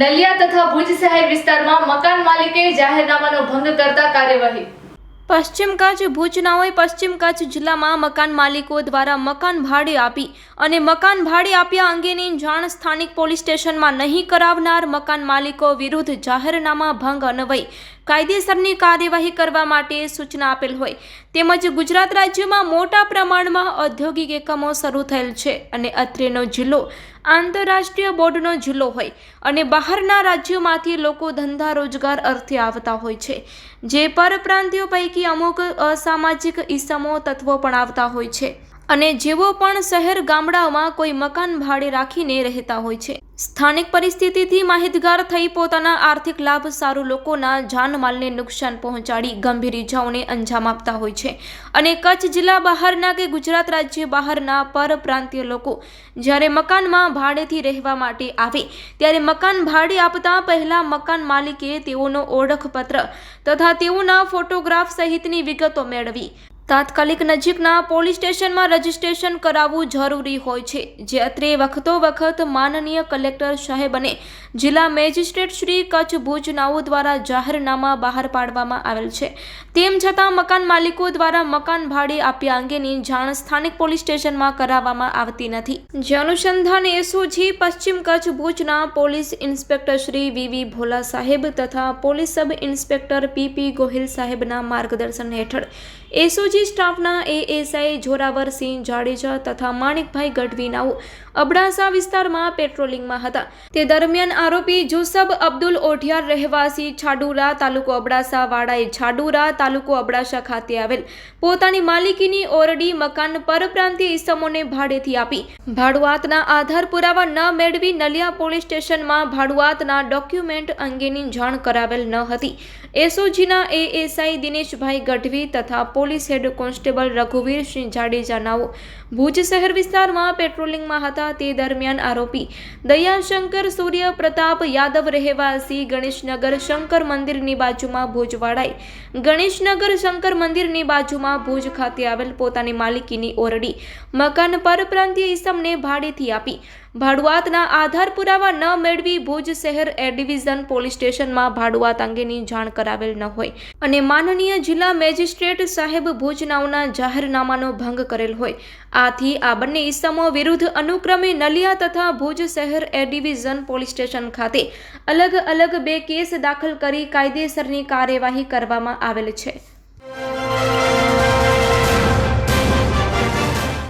નલિયા તથા ભુજ શહેર વિસ્તારમાં મકાન માલિકે જાહેરનામાનો ભંગ કરતા કાર્યવાહી. પશ્ચિમ કચ્છ ભુજના હોય પશ્ચિમ કચ્છ જિલ્લામાં મકાન માલિકો દ્વારા મકાન ભાડે આપી અને મકાન ભાડે આપ્યા અંગેની જાણ સ્થાનિક પોલીસ સ્ટેશનમાં નહીં કરાવનાર મકાન માલિકો વિરુદ્ધ જાહેરનામા ભંગ અન્વય કાયદેસરની કાર્યવાહી કરવા માટે સૂચના આપેલ હોય. તેમજ ગુજરાત રાજ્યમાં મોટા પ્રમાણમાં ઔદ્યોગિક એકમો શરૂ થયેલ છે અને અત્રેનો જિલ્લો આંતરરાષ્ટ્રીય બોર્ડનો જિલ્લો હોય અને બહારના રાજ્યોમાંથી લોકો ધંધા રોજગાર અર્થે આવતા હોય છે. જે પરપ્રાંતિયો પૈકી અમુક અસામાજિક ઈસમો તત્વો પણ આવતા હોય છે. અને જેઓ પણ શહેર ગામડાઓમાં કોઈ મકાન ભાડે રાખીને રહેતા હોય છે. સ્થાનિક પરિસ્થિતિથી માહિતગાર થઈ પોતાના આર્થિક લાભ સારું લોકોના જાનમાલને નુકસાન પહોંચાડી ગંભીર ઇજાઓને અંજામ આપતા હોય છે. અને કચ્છ જિલ્લા બહારના કે ગુજરાત રાજ્ય બહારના પરપ્રાંતીય લોકો જ્યારે મકાનમાં ભાડેથી રહેવા માટે આવે, ત્યારે મકાન ભાડે આપતા પહેલાં મકાન માલિકે તેઓનો ઓળખપત્ર તથા તેઓના ફોટોગ્રાફ સહિતની વિગતો મેળવી. તાત્કાલિક નજીકના પોલીસ સ્ટેશનમાં રજીસ્ટ્રેશન કરાવવું જરૂરી હોય છે. જે અત્રે વખતો વખત માનનીય કલેક્ટર સાહેબ અને જિલ્લા મેજિસ્ટ્રેટ શ્રી કચ્છ ભુજ નાઓ દ્વારા જાહેરનામા બહાર પાડવામાં આવેલ છે. તેમ છતાં મકાન માલિકો દ્વારા મકાન ભાડે આપ્યા અંગેની જાણ સ્થાનિક પોલીસ સ્ટેશનમાં કરાવવામાં આવતી નથી. જે અનુસંધાન એસઓજી પશ્ચિમ કચ્છ ભુજના police inspector Shri V V Bhola સાહેબ તથા police sub inspector P P Gohil સાહેબના માર્ગદર્શન હેઠળ એસઓજી સ્ટાફના એએસઆઈ જોરાવરસિંહ જાડેજા તથા માણિકભાઈ ગઢવીનાઓ અબડાસા વિસ્તારમાં પેટ્રોલિંગમાં હતા. તે દરમિયાન આરોપી જુસબ અબ્દુલ ઓઢિયાર રહેવાસી છાડુરા તાલુકો અબડાસા વાડાએ છાડુરા તાલુકો અબડાસા ખાતે આવેલ પોતાની માલિકીની ઓરડી મકાન પરપ્રાંતીય ઇસમોને ભાડેથી આપી. ભાડુઆતના આધાર પુરાવા ન મેળવી નલિયા પોલીસ સ્ટેશનમાં ભાડુઆતના ડોક્યુમેન્ટ અંગેની જાણ કરાવેલ ન હતી. એસઓજીના એએસઆઈ દિનેશભાઈ ગઢવી તથા police head constable Raghuvirsinh Jadeja નાઓ Bhuj શહેર વિસ્તારમાં પેટ્રોલિંગમાં હતા તે દરમિયાન આરોપી દયાશંકર સૂર્ય પ્રતાપ યાદવ રહેવાસી ગણેશનગર શંકર મંદિરની બાજુમાં ભુજવાડાએ ગણેશનગર શંકર મંદિરની બાજુમાં ભુજ ખાતે આવેલ પોતાની માલિકીની ઓરડી મકાન પરપ્રાંતીય ઈસમને ભાડેથી આપી ભાડુઆતના આધાર પુરાવા ન મેળવી ભુજ શહેર એર ડિવિઝન પોલીસ સ્ટેશનમાં ભાડુઆત અંગેની જાણ કરાવેલ ન હોય અને માનનીય જિલ્લા મેજિસ્ટ્રેટ સાહેબ ભુજનાઓના જાહેરનામાનો ભંગ કરેલ હોય. આથી આ બંને ઇસમો વિરુદ્ધ અનુક્રમે નલિયા તથા ભુજ શહેર એર ડિવિઝન પોલીસ સ્ટેશન ખાતે અલગ અલગ બે કેસ દાખલ કરી કાયદેસરની કાર્યવાહી કરવામાં આવેલ છે.